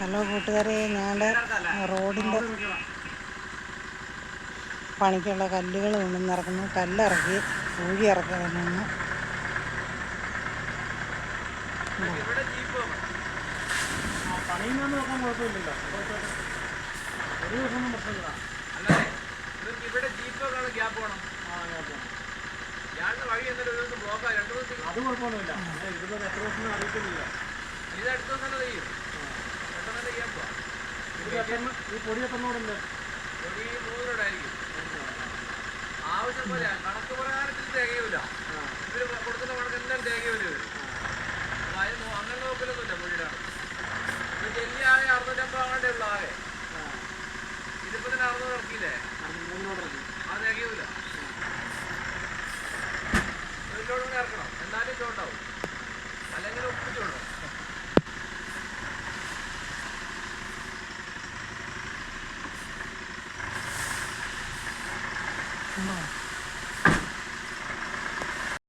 Hello കൂട്ടുകാരെ ഞങ്ങളുടെ റോഡിന്റെ പണിക്കുള്ള കല്ലുകൾ കൊണ്ടുവന്നിറക്കുന്നു കല്ലിറക്കി ഊഴി ഇറക്കി നിന്ന് ഇവിടെ ജീപ്പ് ആ, പണിയുന്നതെന്ന് നോക്കാൻ കുഴപ്പമില്ലല്ലോ ഒരു ദിവസമൊന്നും പ്രശ്നമില്ല അല്ലേ ഇവിടെ ജീപ്പ് വെക്കാനുള്ള ഗ്യാപ്പ് വേണം ആ ഞാൻ പോകാം. ഞാനിന്ന് വഴി എന്നിട്ട് ഒരു ദിവസം രണ്ട് ദിവസം അത് കുഴപ്പമൊന്നുമില്ല ഞാൻ ഇരുന്നത് എത്ര ദിവസം അറിയിക്കുന്നില്ല ഇത് അടുത്ത ദിവസം ചെയ്യും ഈ പൊടി എത്രനോടുണ്ട് ഒരു മൂന്നിനോടായിരിക്കും ആവശ്യം പോലെ കണക്ക് പ്രകാരത്തിൽ തികയൂല ഇവർ കൊടുക്കുന്ന കണക്കെല്ലാം തികയൂല ഇവർ അപ്പൊ അതിന് നോ- അങ്ങനെ നോക്കലൊന്നുമില്ല പുള്ളിയുടെ ഇത് ജെല്ലി ആകെ അറുന്നൂറ്റമ്പത് അങ്ങാണ്ടേ ഉള്ളു ആകെ ഇതിപ്പോ തന്നെ അറുന്നൂറ് ഇറക്കിയില്ലേ? മൂന്നിനോടുണ്ട് അത് തികയൂല ഒരു ലോഡ് കൂടെ ഇറക്കണം. എന്നാലും ചോണ്ടാവും tomorrow.